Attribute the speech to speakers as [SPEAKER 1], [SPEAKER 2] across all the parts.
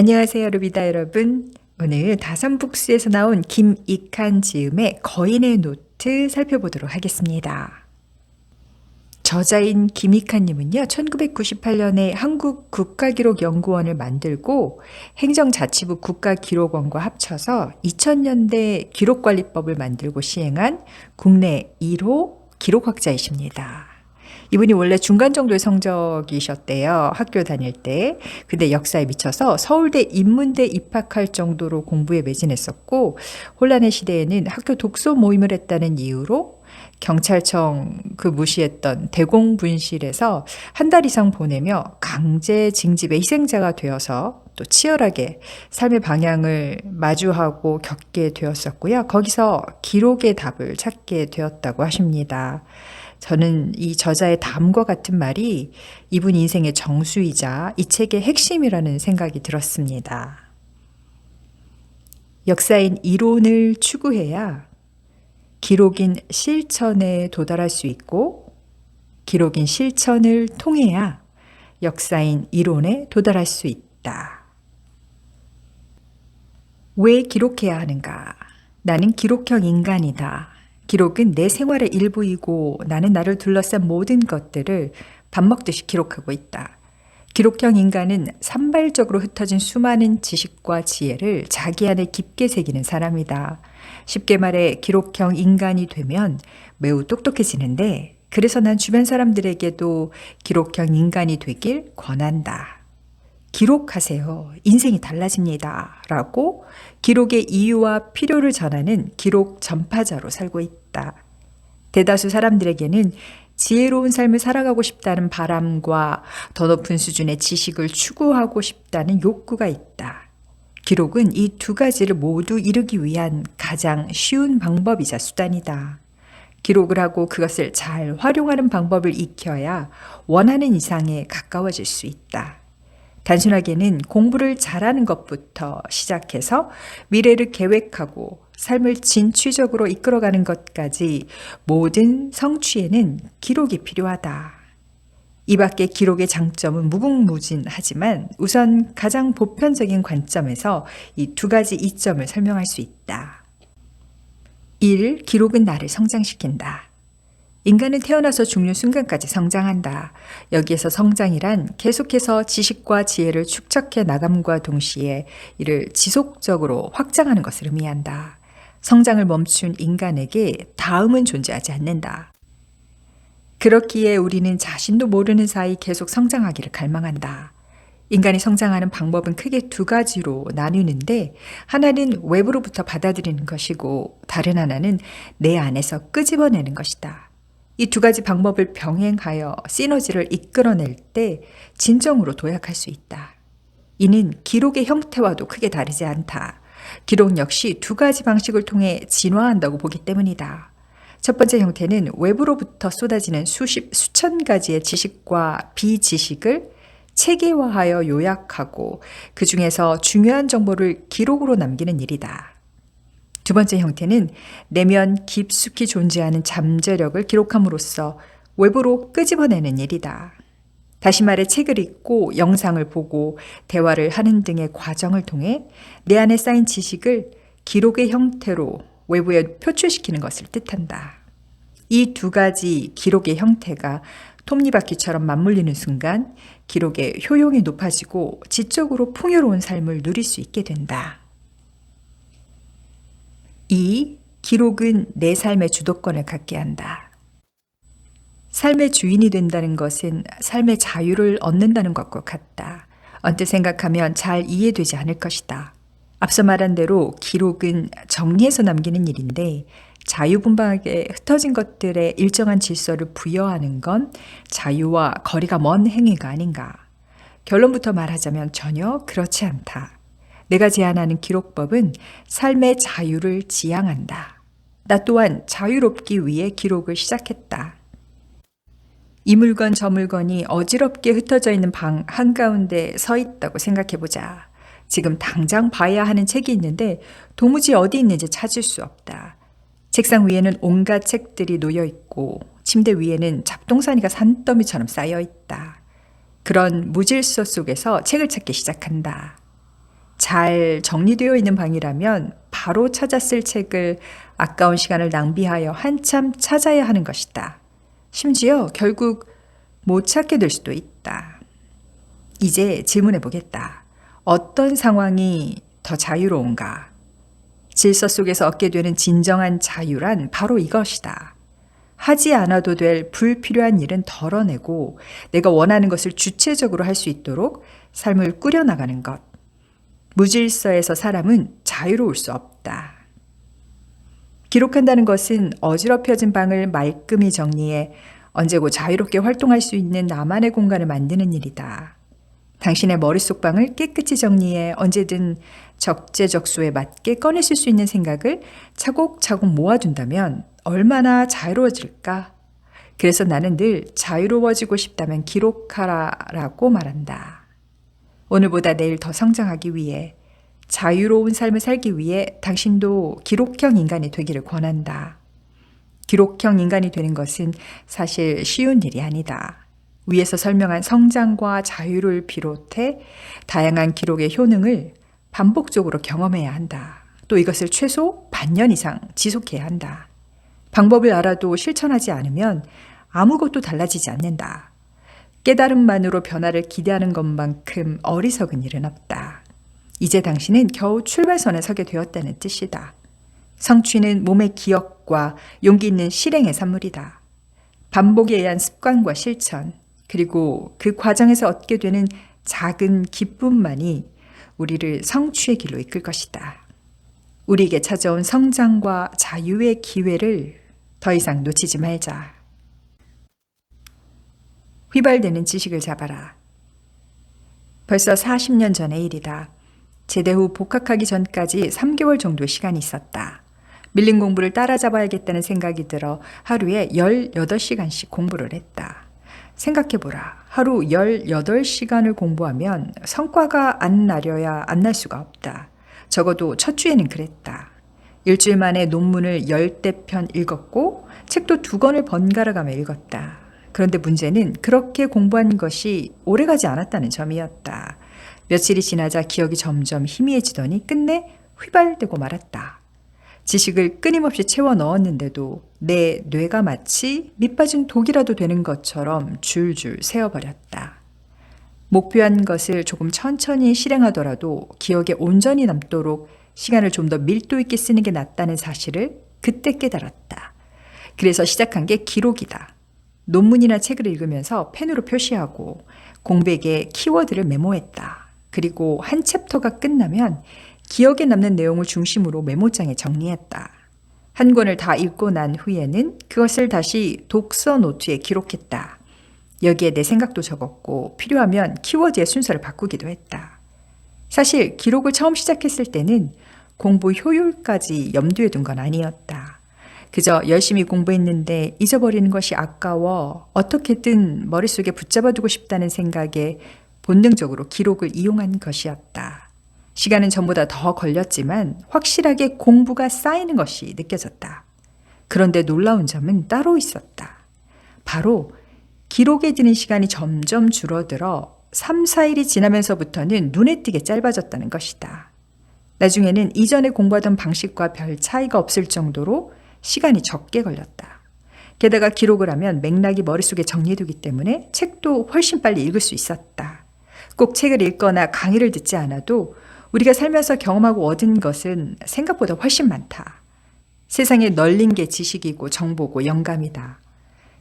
[SPEAKER 1] 안녕하세요, 루비다 여러분. 오늘 다산북스에서 나온 김익한 지음의 거인의 노트 살펴보도록 하겠습니다. 저자인 김익한님은요, 1998년에 한국 국가기록연구원을 만들고 행정자치부 국가기록원과 합쳐서 2000년대 기록관리법을 만들고 시행한 국내 1호 기록학자이십니다. 이분이 원래 중간 정도의 성적이셨대요. 학교 다닐 때. 근데 역사에 미쳐서 서울대 인문대 입학할 정도로 공부에 매진했었고, 혼란의 시대에는 학교 독서 모임을 했다는 이유로 경찰청 그 무시했던 대공분실에서 한 달 이상 보내며 강제 징집의 희생자가 되어서 또 치열하게 삶의 방향을 마주하고 겪게 되었었고요. 거기서 기록의 답을 찾게 되었다고 하십니다. 저는 이 저자의 다음과 같은 말이 이분 인생의 정수이자 이 책의 핵심이라는 생각이 들었습니다. 역사인 이론을 추구해야 기록인 실천에 도달할 수 있고 기록인 실천을 통해야 역사인 이론에 도달할 수 있다. 왜 기록해야 하는가? 나는 기록형 인간이다. 기록은 내 생활의 일부이고 나는 나를 둘러싼 모든 것들을 밥 먹듯이 기록하고 있다. 기록형 인간은 산발적으로 흩어진 수많은 지식과 지혜를 자기 안에 깊게 새기는 사람이다. 쉽게 말해 기록형 인간이 되면 매우 똑똑해지는데 그래서 난 주변 사람들에게도 기록형 인간이 되길 권한다. 기록하세요. 인생이 달라집니다. 라고 기록의 이유와 필요를 전하는 기록 전파자로 살고 있다. 대다수 사람들에게는 지혜로운 삶을 살아가고 싶다는 바람과 더 높은 수준의 지식을 추구하고 싶다는 욕구가 있다. 기록은 이 두 가지를 모두 이루기 위한 가장 쉬운 방법이자 수단이다. 기록을 하고 그것을 잘 활용하는 방법을 익혀야 원하는 이상에 가까워질 수 있다. 단순하게는 공부를 잘하는 것부터 시작해서 미래를 계획하고 삶을 진취적으로 이끌어가는 것까지 모든 성취에는 기록이 필요하다. 이 밖에 기록의 장점은 무궁무진하지만 우선 가장 보편적인 관점에서 이 두 가지 이점을 설명할 수 있다. 1. 기록은 나를 성장시킨다. 인간은 태어나서 죽는 순간까지 성장한다. 여기에서 성장이란 계속해서 지식과 지혜를 축적해 나감과 동시에 이를 지속적으로 확장하는 것을 의미한다. 성장을 멈춘 인간에게 다음은 존재하지 않는다. 그렇기에 우리는 자신도 모르는 사이 계속 성장하기를 갈망한다. 인간이 성장하는 방법은 크게 두 가지로 나뉘는데 하나는 외부로부터 받아들이는 것이고 다른 하나는 내 안에서 끄집어내는 것이다. 이 두 가지 방법을 병행하여 시너지를 이끌어낼 때 진정으로 도약할 수 있다. 이는 기록의 형태와도 크게 다르지 않다. 기록 역시 두 가지 방식을 통해 진화한다고 보기 때문이다. 첫 번째 형태는 외부로부터 쏟아지는 수십, 수천 가지의 지식과 비지식을 체계화하여 요약하고 그 중에서 중요한 정보를 기록으로 남기는 일이다. 두 번째 형태는 내면 깊숙이 존재하는 잠재력을 기록함으로써 외부로 끄집어내는 일이다. 다시 말해 책을 읽고 영상을 보고 대화를 하는 등의 과정을 통해 내 안에 쌓인 지식을 기록의 형태로 외부에 표출시키는 것을 뜻한다. 이 두 가지 기록의 형태가 톱니바퀴처럼 맞물리는 순간 기록의 효용이 높아지고 지적으로 풍요로운 삶을 누릴 수 있게 된다. 2. 기록은 내 삶의 주도권을 갖게 한다. 삶의 주인이 된다는 것은 삶의 자유를 얻는다는 것과 같다. 언뜻 생각하면 잘 이해되지 않을 것이다. 앞서 말한 대로 기록은 정리해서 남기는 일인데 자유분방하게 흩어진 것들의 일정한 질서를 부여하는 건 자유와 거리가 먼 행위가 아닌가. 결론부터 말하자면 전혀 그렇지 않다. 내가 제안하는 기록법은 삶의 자유를 지향한다. 나 또한 자유롭기 위해 기록을 시작했다. 이 물건 저 물건이 어지럽게 흩어져 있는 방 한가운데 서 있다고 생각해 보자. 지금 당장 봐야 하는 책이 있는데 도무지 어디 있는지 찾을 수 없다. 책상 위에는 온갖 책들이 놓여 있고 침대 위에는 잡동사니가 산더미처럼 쌓여 있다. 그런 무질서 속에서 책을 찾기 시작한다. 잘 정리되어 있는 방이라면 바로 찾았을 책을 아까운 시간을 낭비하여 한참 찾아야 하는 것이다. 심지어 결국 못 찾게 될 수도 있다. 이제 질문해 보겠다. 어떤 상황이 더 자유로운가? 질서 속에서 얻게 되는 진정한 자유란 바로 이것이다. 하지 않아도 될 불필요한 일은 덜어내고 내가 원하는 것을 주체적으로 할 수 있도록 삶을 꾸려나가는 것. 무질서에서 사람은 자유로울 수 없다. 기록한다는 것은 어지럽혀진 방을 말끔히 정리해 언제고 자유롭게 활동할 수 있는 나만의 공간을 만드는 일이다. 당신의 머릿속 방을 깨끗이 정리해 언제든 적재적소에 맞게 꺼내실 수 있는 생각을 차곡차곡 모아둔다면 얼마나 자유로워질까? 그래서 나는 늘 자유로워지고 싶다면 기록하라 라고 말한다. 오늘보다 내일 더 성장하기 위해 자유로운 삶을 살기 위해 당신도 기록형 인간이 되기를 권한다. 기록형 인간이 되는 것은 사실 쉬운 일이 아니다. 위에서 설명한 성장과 자유를 비롯해 다양한 기록의 효능을 반복적으로 경험해야 한다. 또 이것을 최소 반년 이상 지속해야 한다. 방법을 알아도 실천하지 않으면 아무것도 달라지지 않는다. 깨달음만으로 변화를 기대하는 것만큼 어리석은 일은 없다. 이제 당신은 겨우 출발선에 서게 되었다는 뜻이다. 성취는 몸의 기억과 용기 있는 실행의 산물이다. 반복에 의한 습관과 실천, 그리고 그 과정에서 얻게 되는 작은 기쁨만이 우리를 성취의 길로 이끌 것이다. 우리에게 찾아온 성장과 자유의 기회를 더 이상 놓치지 말자. 휘발되는 지식을 잡아라. 벌써 40년 전의 일이다. 제대 후 복학하기 전까지 3개월 정도 시간이 있었다. 밀린 공부를 따라잡아야겠다는 생각이 들어 하루에 18시간씩 공부를 했다. 생각해보라. 하루 18시간을 공부하면 성과가 안 나려야 안 날 수가 없다. 적어도 첫 주에는 그랬다. 일주일 만에 논문을 열대 편 읽었고 책도 두 권을 번갈아 가며 읽었다. 그런데 문제는 그렇게 공부한 것이 오래가지 않았다는 점이었다. 며칠이 지나자 기억이 점점 희미해지더니 끝내 휘발되고 말았다. 지식을 끊임없이 채워 넣었는데도 내 뇌가 마치 밑빠진 독이라도 되는 것처럼 줄줄 세어버렸다. 목표한 것을 조금 천천히 실행하더라도 기억에 온전히 남도록 시간을 좀 더 밀도 있게 쓰는 게 낫다는 사실을 그때 깨달았다. 그래서 시작한 게 기록이다. 논문이나 책을 읽으면서 펜으로 표시하고 공백에 키워드를 메모했다. 그리고 한 챕터가 끝나면 기억에 남는 내용을 중심으로 메모장에 정리했다. 한 권을 다 읽고 난 후에는 그것을 다시 독서 노트에 기록했다. 여기에 내 생각도 적었고 필요하면 키워드의 순서를 바꾸기도 했다. 사실 기록을 처음 시작했을 때는 공부 효율까지 염두에 둔 건 아니었다. 그저 열심히 공부했는데 잊어버리는 것이 아까워 어떻게든 머릿속에 붙잡아두고 싶다는 생각에 본능적으로 기록을 이용한 것이었다. 시간은 전보다 더 걸렸지만 확실하게 공부가 쌓이는 것이 느껴졌다. 그런데 놀라운 점은 따로 있었다. 바로 기록에 드는 시간이 점점 줄어들어 3, 4일이 지나면서부터는 눈에 띄게 짧아졌다는 것이다. 나중에는 이전에 공부하던 방식과 별 차이가 없을 정도로 시간이 적게 걸렸다. 게다가 기록을 하면 맥락이 머릿속에 정리되기 때문에 책도 훨씬 빨리 읽을 수 있었다. 꼭 책을 읽거나 강의를 듣지 않아도 우리가 살면서 경험하고 얻은 것은 생각보다 훨씬 많다. 세상에 널린 게 지식이고 정보고 영감이다.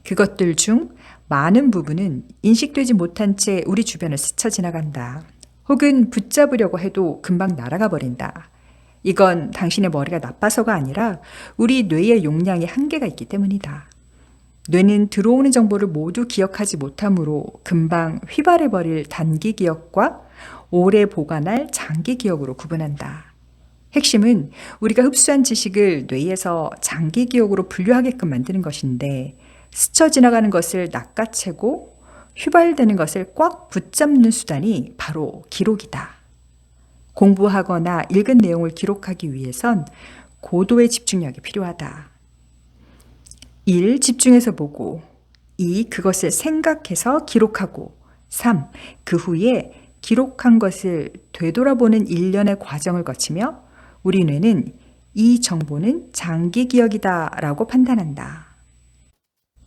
[SPEAKER 1] 그것들 중 많은 부분은 인식되지 못한 채 우리 주변을 스쳐 지나간다. 혹은 붙잡으려고 해도 금방 날아가 버린다. 이건 당신의 머리가 나빠서가 아니라 우리 뇌의 용량에 한계가 있기 때문이다. 뇌는 들어오는 정보를 모두 기억하지 못하므로 금방 휘발해버릴 단기 기억과 오래 보관할 장기 기억으로 구분한다. 핵심은 우리가 흡수한 지식을 뇌에서 장기 기억으로 분류하게끔 만드는 것인데 스쳐 지나가는 것을 낚아채고 휘발되는 것을 꽉 붙잡는 수단이 바로 기록이다. 공부하거나 읽은 내용을 기록하기 위해선 고도의 집중력이 필요하다. 1. 집중해서 보고 2. 그것을 생각해서 기록하고 3. 그 후에 기록한 것을 되돌아보는 일련의 과정을 거치며 우리 뇌는 이 정보는 장기 기억이다 라고 판단한다.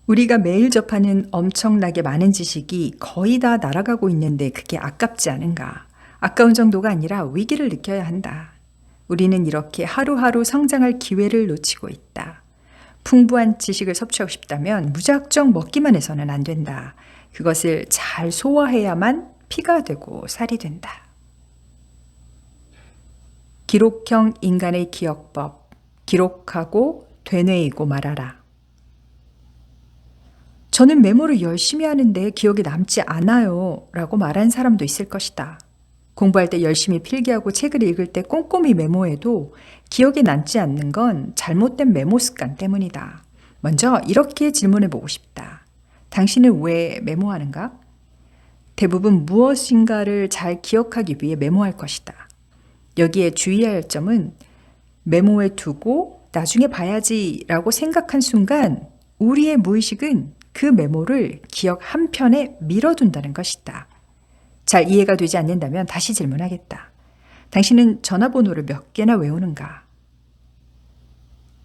[SPEAKER 1] 우리가 매일 접하는 엄청나게 많은 지식이 거의 다 날아가고 있는데 그게 아깝지 않은가? 아까운 정도가 아니라 위기를 느껴야 한다. 우리는 이렇게 하루하루 성장할 기회를 놓치고 있다. 풍부한 지식을 섭취하고 싶다면 무작정 먹기만 해서는 안 된다. 그것을 잘 소화해야만 피가 되고 살이 된다. 기록형 인간의 기억법. 기록하고 되뇌이고 말아라. 저는 메모를 열심히 하는데 기억에 남지 않아요. 라고 말한 사람도 있을 것이다. 공부할 때 열심히 필기하고 책을 읽을 때 꼼꼼히 메모해도 기억에 남지 않는 건 잘못된 메모 습관 때문이다. 먼저 이렇게 질문해 보고 싶다. 당신은 왜 메모하는가? 대부분 무엇인가를 잘 기억하기 위해 메모할 것이다. 여기에 주의할 점은 메모해 두고 나중에 봐야지 라고 생각한 순간 우리의 무의식은 그 메모를 기억 한편에 밀어둔다는 것이다. 잘 이해가 되지 않는다면 다시 질문하겠다. 당신은 전화번호를 몇 개나 외우는가?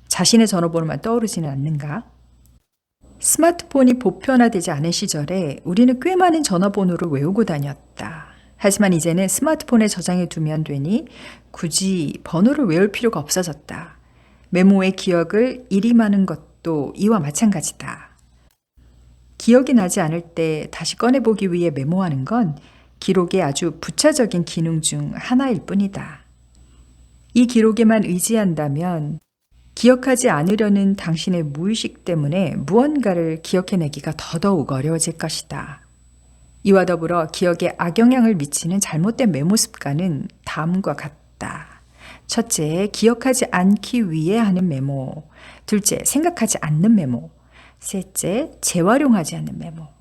[SPEAKER 1] 자신의 전화번호만 떠오르지는 않는가? 스마트폰이 보편화되지 않은 시절에 우리는 꽤 많은 전화번호를 외우고 다녔다. 하지만 이제는 스마트폰에 저장해 두면 되니 굳이 번호를 외울 필요가 없어졌다. 메모의 기억을 일임하는 것도 이와 마찬가지다. 기억이 나지 않을 때 다시 꺼내보기 위해 메모하는 건 기록의 아주 부차적인 기능 중 하나일 뿐이다. 이 기록에만 의지한다면 기억하지 않으려는 당신의 무의식 때문에 무언가를 기억해내기가 더더욱 어려워질 것이다. 이와 더불어 기억에 악영향을 미치는 잘못된 메모 습관은 다음과 같다. 첫째, 기억하지 않기 위해 하는 메모. 둘째, 생각하지 않는 메모. 셋째, 재활용하지 않는 메모.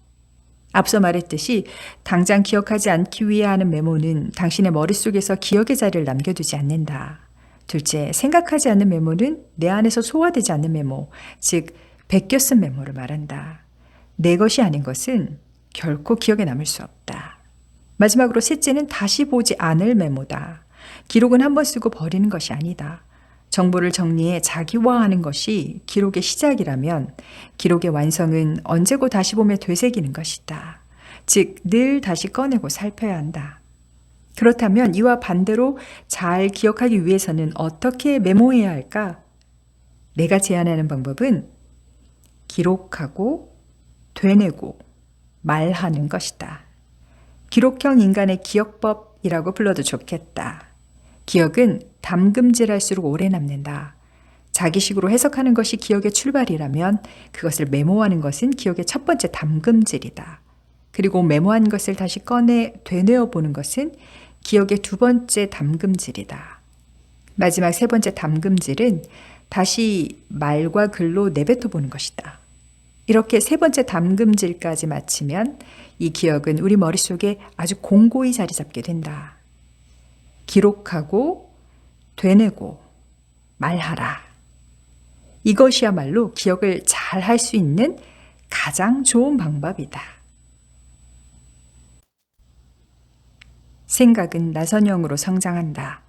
[SPEAKER 1] 앞서 말했듯이 당장 기억하지 않기 위해 하는 메모는 당신의 머릿속에서 기억의 자리를 남겨두지 않는다. 둘째, 생각하지 않는 메모는 내 안에서 소화되지 않는 메모, 즉, 베껴 쓴 메모를 말한다. 내 것이 아닌 것은 결코 기억에 남을 수 없다. 마지막으로 셋째는 다시 보지 않을 메모다. 기록은 한 번 쓰고 버리는 것이 아니다. 정보를 정리해 자기화하는 것이 기록의 시작이라면 기록의 완성은 언제고 다시 보며 되새기는 것이다. 즉, 늘 다시 꺼내고 살펴야 한다. 그렇다면 이와 반대로 잘 기억하기 위해서는 어떻게 메모해야 할까? 내가 제안하는 방법은 기록하고 되뇌고 말하는 것이다. 기록형 인간의 기억법이라고 불러도 좋겠다. 기억은 담금질할수록 오래 남는다. 자기식으로 해석하는 것이 기억의 출발이라면 그것을 메모하는 것은 기억의 첫 번째 담금질이다. 그리고 메모한 것을 다시 꺼내 되뇌어 보는 것은 기억의 두 번째 담금질이다. 마지막 세 번째 담금질은 다시 말과 글로 내뱉어 보는 것이다. 이렇게 세 번째 담금질까지 마치면 이 기억은 우리 머릿속에 아주 공고히 자리 잡게 된다. 기록하고 되뇌고 말하라. 이것이야말로 기억을 잘 할 수 있는 가장 좋은 방법이다. 생각은 나선형으로 성장한다.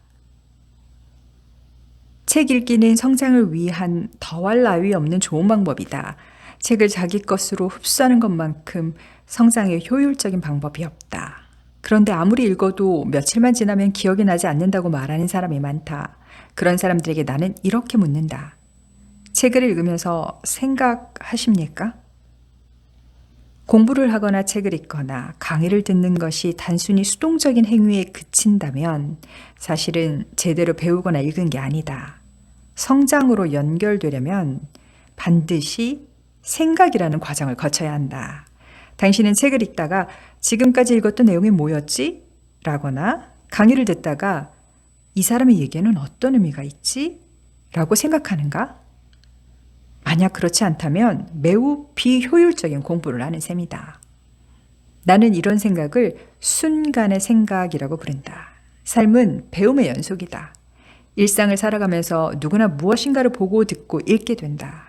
[SPEAKER 1] 책 읽기는 성장을 위한 더할 나위 없는 좋은 방법이다. 책을 자기 것으로 흡수하는 것만큼 성장에 효율적인 방법이 없다. 그런데 아무리 읽어도 며칠만 지나면 기억이 나지 않는다고 말하는 사람이 많다. 그런 사람들에게 나는 이렇게 묻는다. 책을 읽으면서 생각하십니까? 공부를 하거나 책을 읽거나 강의를 듣는 것이 단순히 수동적인 행위에 그친다면 사실은 제대로 배우거나 읽은 게 아니다. 성장으로 연결되려면 반드시 생각이라는 과정을 거쳐야 한다. 당신은 책을 읽다가 지금까지 읽었던 내용이 뭐였지? 라거나 강의를 듣다가 이 사람의 얘기에는 어떤 의미가 있지? 라고 생각하는가? 만약 그렇지 않다면 매우 비효율적인 공부를 하는 셈이다. 나는 이런 생각을 순간의 생각이라고 부른다. 삶은 배움의 연속이다. 일상을 살아가면서 누구나 무엇인가를 보고 듣고 읽게 된다.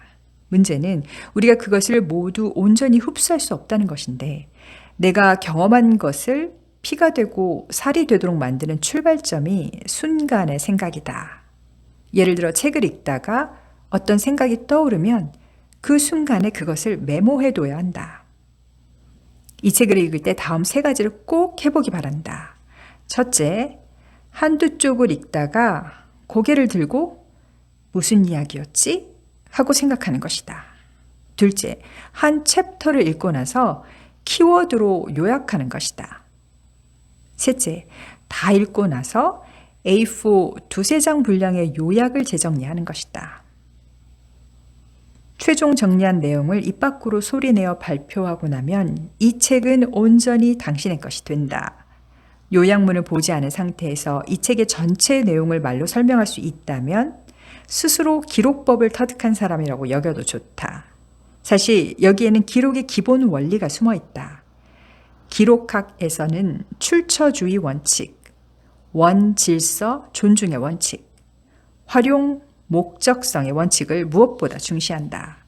[SPEAKER 1] 문제는 우리가 그것을 모두 온전히 흡수할 수 없다는 것인데 내가 경험한 것을 피가 되고 살이 되도록 만드는 출발점이 순간의 생각이다. 예를 들어 책을 읽다가 어떤 생각이 떠오르면 그 순간에 그것을 메모해둬야 한다. 이 책을 읽을 때 다음 세 가지를 꼭 해보기 바란다. 첫째, 한두 쪽을 읽다가 고개를 들고 무슨 이야기였지? 하고 생각하는 것이다. 둘째, 한 챕터를 읽고 나서 키워드로 요약하는 것이다. 셋째, 다 읽고 나서 A4 두세 장 분량의 요약을 재정리하는 것이다. 최종 정리한 내용을 입 밖으로 소리내어 발표하고 나면 이 책은 온전히 당신의 것이 된다. 요약문을 보지 않은 상태에서 이 책의 전체 내용을 말로 설명할 수 있다면 스스로 기록법을 터득한 사람이라고 여겨도 좋다. 사실 여기에는 기록의 기본 원리가 숨어 있다. 기록학에서는 출처주의 원칙, 원질서 존중의 원칙, 활용 목적성의 원칙을 무엇보다 중시한다.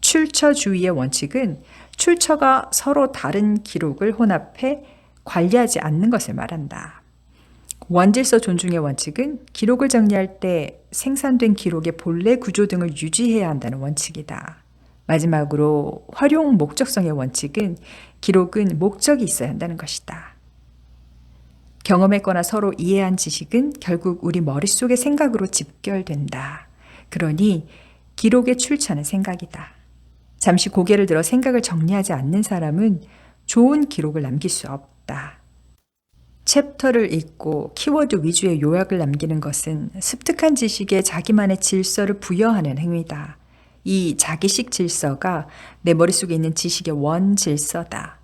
[SPEAKER 1] 출처주의의 원칙은 출처가 서로 다른 기록을 혼합해 관리하지 않는 것을 말한다. 원질서 존중의 원칙은 기록을 정리할 때 생산된 기록의 본래 구조 등을 유지해야 한다는 원칙이다. 마지막으로 활용 목적성의 원칙은 기록은 목적이 있어야 한다는 것이다. 경험했거나 서로 이해한 지식은 결국 우리 머릿속의 생각으로 집결된다. 그러니 기록의 출처는 생각이다. 잠시 고개를 들어 생각을 정리하지 않는 사람은 좋은 기록을 남길 수 없다. 챕터를 읽고 키워드 위주의 요약을 남기는 것은 습득한 지식에 자기만의 질서를 부여하는 행위다. 이 자기식 질서가 내 머릿속에 있는 지식의 원 질서다.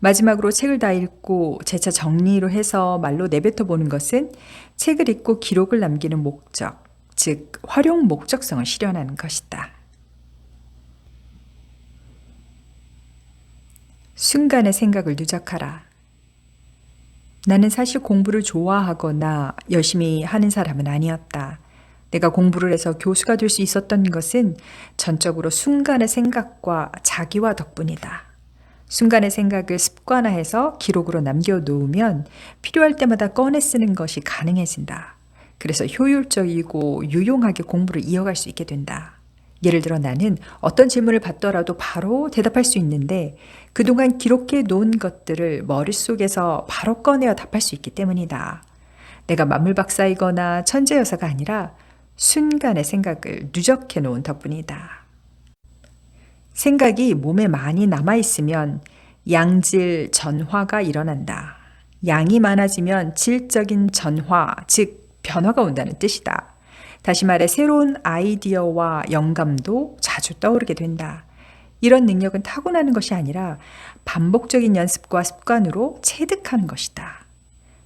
[SPEAKER 1] 마지막으로 책을 다 읽고 재차 정리로 해서 말로 내뱉어 보는 것은 책을 읽고 기록을 남기는 목적, 즉 활용 목적성을 실현하는 것이다. 순간의 생각을 누적하라. 나는 사실 공부를 좋아하거나 열심히 하는 사람은 아니었다. 내가 공부를 해서 교수가 될 수 있었던 것은 전적으로 순간의 생각과 자기와 덕분이다. 순간의 생각을 습관화해서 기록으로 남겨놓으면 필요할 때마다 꺼내 쓰는 것이 가능해진다. 그래서 효율적이고 유용하게 공부를 이어갈 수 있게 된다. 예를 들어 나는 어떤 질문을 받더라도 바로 대답할 수 있는데 그동안 기록해 놓은 것들을 머릿속에서 바로 꺼내어 답할 수 있기 때문이다. 내가 만물박사이거나 천재여서가 아니라 순간의 생각을 누적해 놓은 덕분이다. 생각이 몸에 많이 남아 있으면 양질 전화가 일어난다. 양이 많아지면 질적인 전화, 즉 변화가 온다는 뜻이다. 다시 말해 새로운 아이디어와 영감도 자주 떠오르게 된다. 이런 능력은 타고나는 것이 아니라 반복적인 연습과 습관으로 체득하는 것이다.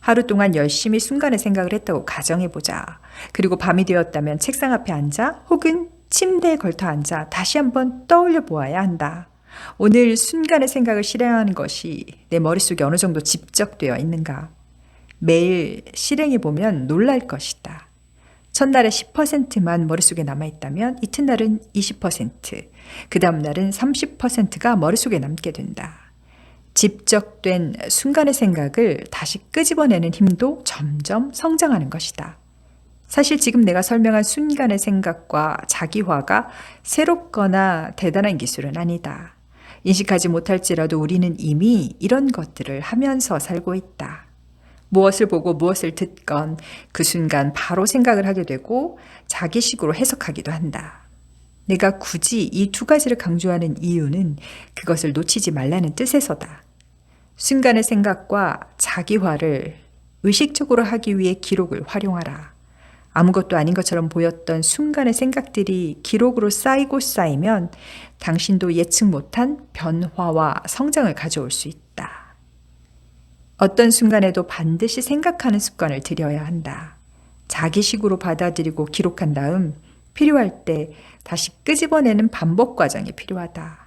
[SPEAKER 1] 하루 동안 열심히 순간의 생각을 했다고 가정해보자. 그리고 밤이 되었다면 책상 앞에 앉아 혹은 침대에 걸터 앉아 다시 한번 떠올려 보아야 한다. 오늘 순간의 생각을 실행하는 것이 내 머릿속에 어느 정도 집적되어 있는가. 매일 실행해 보면 놀랄 것이다. 첫날에 10%만 머릿속에 남아있다면 이튿날은 20%, 그 다음날은 30%가 머릿속에 남게 된다. 집적된 순간의 생각을 다시 끄집어내는 힘도 점점 성장하는 것이다. 사실 지금 내가 설명한 순간의 생각과 자기화가 새롭거나 대단한 기술은 아니다. 인식하지 못할지라도 우리는 이미 이런 것들을 하면서 살고 있다. 무엇을 보고 무엇을 듣건 그 순간 바로 생각을 하게 되고 자기식으로 해석하기도 한다. 내가 굳이 이 두 가지를 강조하는 이유는 그것을 놓치지 말라는 뜻에서다. 순간의 생각과 자기화를 의식적으로 하기 위해 기록을 활용하라. 아무것도 아닌 것처럼 보였던 순간의 생각들이 기록으로 쌓이고 쌓이면 당신도 예측 못한 변화와 성장을 가져올 수 있다. 어떤 순간에도 반드시 생각하는 습관을 들여야 한다. 자기식으로 받아들이고 기록한 다음 필요할 때 다시 끄집어내는 반복 과정이 필요하다.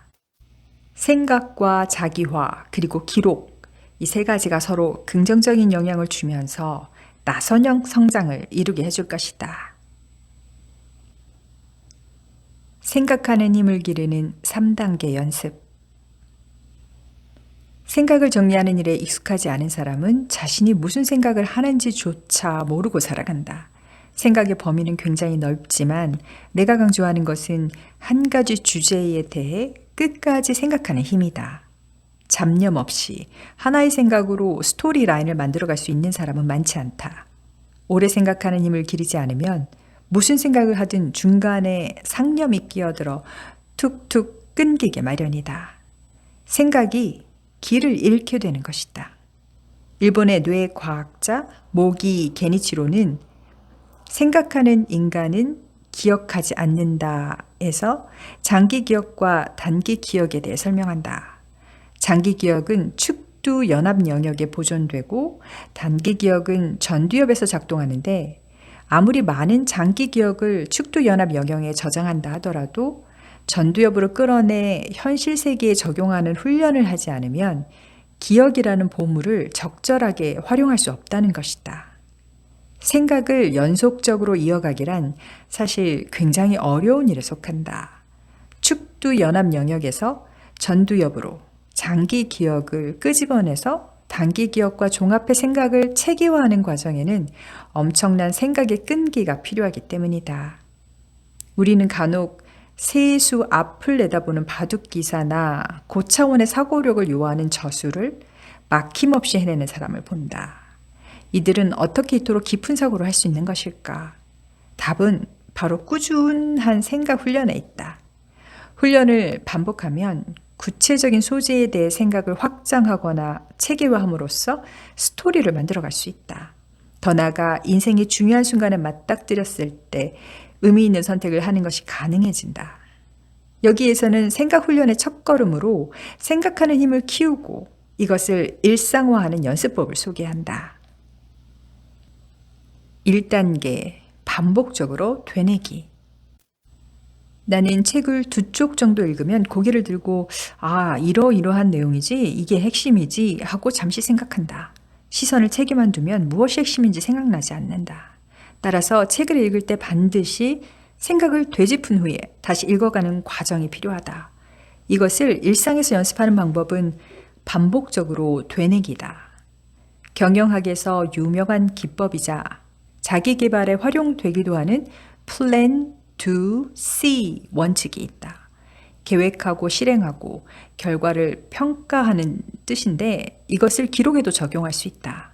[SPEAKER 1] 생각과 자기화, 그리고 기록, 이 세 가지가 서로 긍정적인 영향을 주면서 나선형 성장을 이루게 해줄 것이다. 생각하는 힘을 기르는 3단계 연습. 생각을 정리하는 일에 익숙하지 않은 사람은 자신이 무슨 생각을 하는지조차 모르고 살아간다. 생각의 범위는 굉장히 넓지만 내가 강조하는 것은 한 가지 주제에 대해 끝까지 생각하는 힘이다. 잡념 없이 하나의 생각으로 스토리 라인을 만들어갈 수 있는 사람은 많지 않다. 오래 생각하는 힘을 기르지 않으면 무슨 생각을 하든 중간에 상념이 끼어들어 툭툭 끊기게 마련이다. 생각이 길을 잃게 되는 것이다. 일본의 뇌 과학자 모기 게니치로는 생각하는 인간은 기억하지 않는다에서 장기 기억과 단기 기억에 대해 설명한다. 장기 기억은 축두 연합 영역에 보존되고 단기 기억은 전두엽에서 작동하는데 아무리 많은 장기 기억을 축두 연합 영역에 저장한다 하더라도 전두엽으로 끌어내 현실 세계에 적용하는 훈련을 하지 않으면 기억이라는 보물을 적절하게 활용할 수 없다는 것이다. 생각을 연속적으로 이어가기란 사실 굉장히 어려운 일에 속한다. 축두 연합 영역에서 전두엽으로 장기 기억을 끄집어내서 단기 기억과 종합해 생각을 체계화하는 과정에는 엄청난 생각의 끈기가 필요하기 때문이다. 우리는 간혹 세수 앞을 내다보는 바둑 기사나 고차원의 사고력을 요하는 저수를 막힘없이 해내는 사람을 본다. 이들은 어떻게 이토록 깊은 사고를 할 수 있는 것일까? 답은 바로 꾸준한 생각 훈련에 있다. 훈련을 반복하면 구체적인 소재에 대해 생각을 확장하거나 체계화함으로써 스토리를 만들어갈 수 있다. 더 나아가 인생의 중요한 순간에 맞닥뜨렸을 때 의미 있는 선택을 하는 것이 가능해진다. 여기에서는 생각 훈련의 첫걸음으로 생각하는 힘을 키우고 이것을 일상화하는 연습법을 소개한다. 1단계 반복적으로 되뇌기. 나는 책을 두 쪽 정도 읽으면 고개를 들고 아, 이러이러한 내용이지, 이게 핵심이지 하고 잠시 생각한다. 시선을 책에만 두면 무엇이 핵심인지 생각나지 않는다. 따라서 책을 읽을 때 반드시 생각을 되짚은 후에 다시 읽어가는 과정이 필요하다. 이것을 일상에서 연습하는 방법은 반복적으로 되뇌기다. 경영학에서 유명한 기법이자 자기 개발에 활용되기도 하는 plan to see 원칙이 있다. 계획하고 실행하고 결과를 평가하는 뜻인데 이것을 기록에도 적용할 수 있다.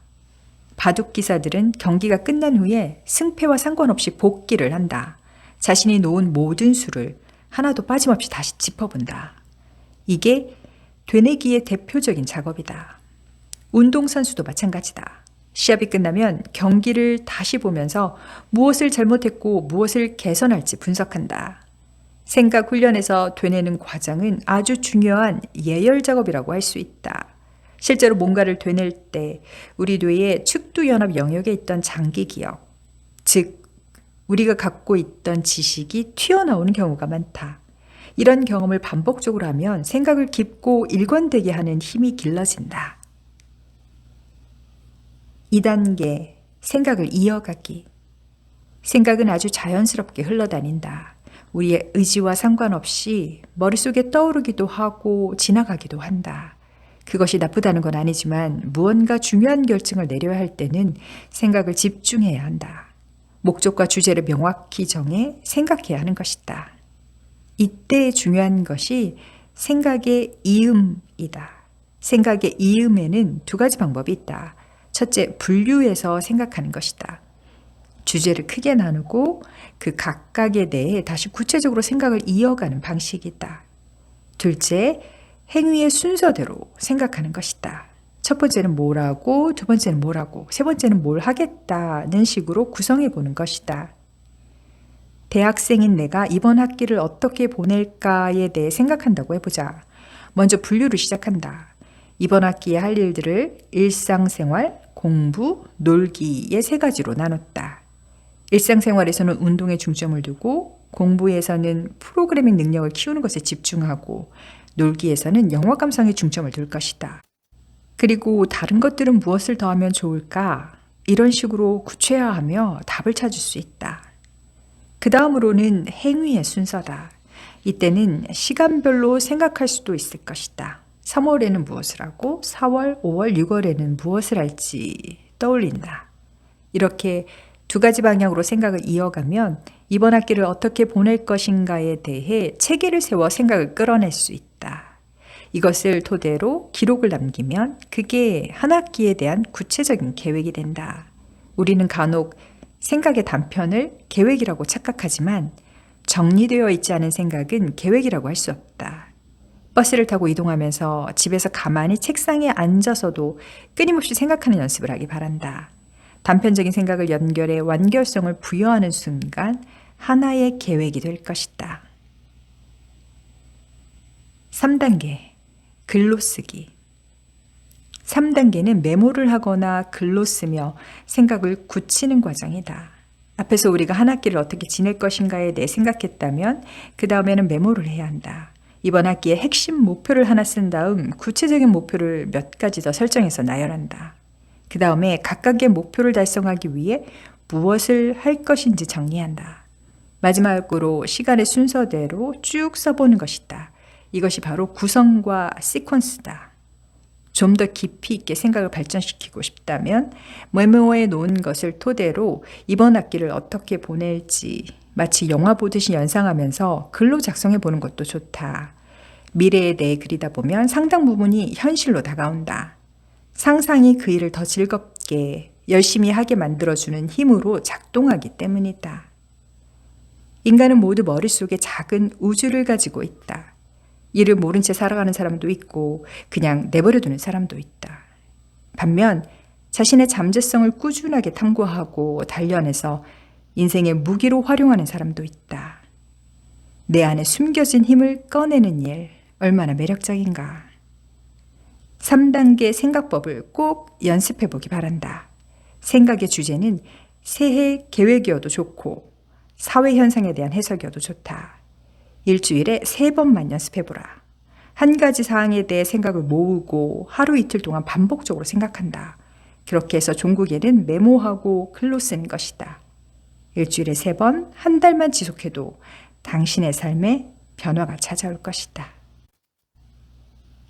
[SPEAKER 1] 바둑 기사들은 경기가 끝난 후에 승패와 상관없이 복기를 한다. 자신이 놓은 모든 수를 하나도 빠짐없이 다시 짚어본다. 이게 되뇌기의 대표적인 작업이다. 운동선수도 마찬가지다. 시합이 끝나면 경기를 다시 보면서 무엇을 잘못했고 무엇을 개선할지 분석한다. 생각 훈련에서 되뇌는 과정은 아주 중요한 예열 작업이라고 할 수 있다. 실제로 뭔가를 되낼 때 우리 뇌의 축두연합 영역에 있던 장기 기억, 즉, 우리가 갖고 있던 지식이 튀어나오는 경우가 많다. 이런 경험을 반복적으로 하면 생각을 깊고 일관되게 하는 힘이 길러진다. 2단계 생각을 이어가기. 생각은 아주 자연스럽게 흘러다닌다. 우리의 의지와 상관없이 머릿속에 떠오르기도 하고 지나가기도 한다. 그것이 나쁘다는 건 아니지만 무언가 중요한 결정을 내려야 할 때는 생각을 집중해야 한다. 목적과 주제를 명확히 정해 생각해야 하는 것이다. 이때 중요한 것이 생각의 이음이다. 생각의 이음에는 두 가지 방법이 있다. 첫째, 분류해서 생각하는 것이다. 주제를 크게 나누고 그 각각에 대해 다시 구체적으로 생각을 이어가는 방식이다. 둘째, 행위의 순서대로 생각하는 것이다. 첫 번째는 뭐라고, 두 번째는 뭐라고, 세 번째는 뭘 하겠다는 식으로 구성해 보는 것이다. 대학생인 내가 이번 학기를 어떻게 보낼까에 대해 생각한다고 해보자. 먼저 분류를 시작한다. 이번 학기에 할 일들을 일상생활, 공부, 놀기의 세 가지로 나눴다. 일상생활에서는 운동에 중점을 두고 공부에서는 프로그래밍 능력을 키우는 것에 집중하고 놀기에서는 영화 감상에 중점을 둘 것이다. 그리고 다른 것들은 무엇을 더하면 좋을까? 이런 식으로 구체화하며 답을 찾을 수 있다. 그 다음으로는 행위의 순서다. 이때는 시간별로 생각할 수도 있을 것이다. 3월에는 무엇을 하고 4월, 5월, 6월에는 무엇을 할지 떠올린다. 이렇게 두 가지 방향으로 생각을 이어가면 이번 학기를 어떻게 보낼 것인가에 대해 체계를 세워 생각을 끌어낼 수 있다. 이것을 토대로 기록을 남기면 그게 한 학기에 대한 구체적인 계획이 된다. 우리는 간혹 생각의 단편을 계획이라고 착각하지만 정리되어 있지 않은 생각은 계획이라고 할 수 없다. 버스를 타고 이동하면서 집에서 가만히 책상에 앉아서도 끊임없이 생각하는 연습을 하기 바란다. 단편적인 생각을 연결해 완결성을 부여하는 순간 하나의 계획이 될 것이다. 3단계 글로 쓰기 3단계는 메모를 하거나 글로 쓰며 생각을 굳히는 과정이다. 앞에서 우리가 한 학기를 어떻게 지낼 것인가에 대해 생각했다면 그 다음에는 메모를 해야 한다. 이번 학기에 핵심 목표를 하나 쓴 다음 구체적인 목표를 몇 가지 더 설정해서 나열한다. 그 다음에 각각의 목표를 달성하기 위해 무엇을 할 것인지 정리한다. 마지막으로 시간의 순서대로 쭉 써보는 것이다. 이것이 바로 구성과 시퀀스다. 좀 더 깊이 있게 생각을 발전시키고 싶다면 메모해 놓은 것을 토대로 이번 학기를 어떻게 보낼지 마치 영화 보듯이 연상하면서 글로 작성해 보는 것도 좋다. 미래에 대해 그리다 보면 상당 부분이 현실로 다가온다. 상상이 그 일을 더 즐겁게 열심히 하게 만들어주는 힘으로 작동하기 때문이다. 인간은 모두 머릿속에 작은 우주를 가지고 있다. 이를 모른 채 살아가는 사람도 있고 그냥 내버려두는 사람도 있다. 반면 자신의 잠재성을 꾸준하게 탐구하고 단련해서 인생의 무기로 활용하는 사람도 있다. 내 안에 숨겨진 힘을 꺼내는 일 얼마나 매력적인가. 3단계 생각법을 꼭 연습해 보기 바란다. 생각의 주제는 새해 계획이어도 좋고 사회 현상에 대한 해석이어도 좋다. 일주일에 세 번만 연습해 보라. 한 가지 사항에 대해 생각을 모으고 하루 이틀 동안 반복적으로 생각한다. 그렇게 해서 종국에는 메모하고 글로 쓰는 것이다. 일주일에 세 번, 한 달만 지속해도 당신의 삶에 변화가 찾아올 것이다.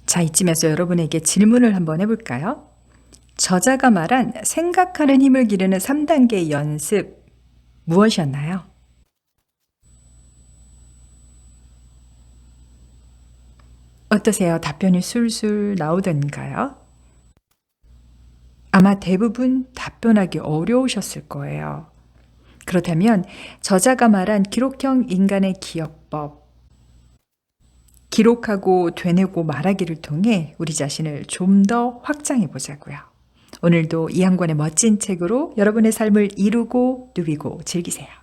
[SPEAKER 1] 자, 이쯤에서 여러분에게 질문을 한번 해볼까요? 저자가 말한 생각하는 힘을 기르는 3단계 연습 무엇이었나요? 어떠세요? 답변이 술술 나오던가요? 아마 대부분 답변하기 어려우셨을 거예요. 그렇다면 저자가 말한 기록형 인간의 기억법, 기록하고 되뇌고 말하기를 통해 우리 자신을 좀 더 확장해 보자고요. 오늘도 이한 권의 멋진 책으로 여러분의 삶을 이루고 누비고 즐기세요.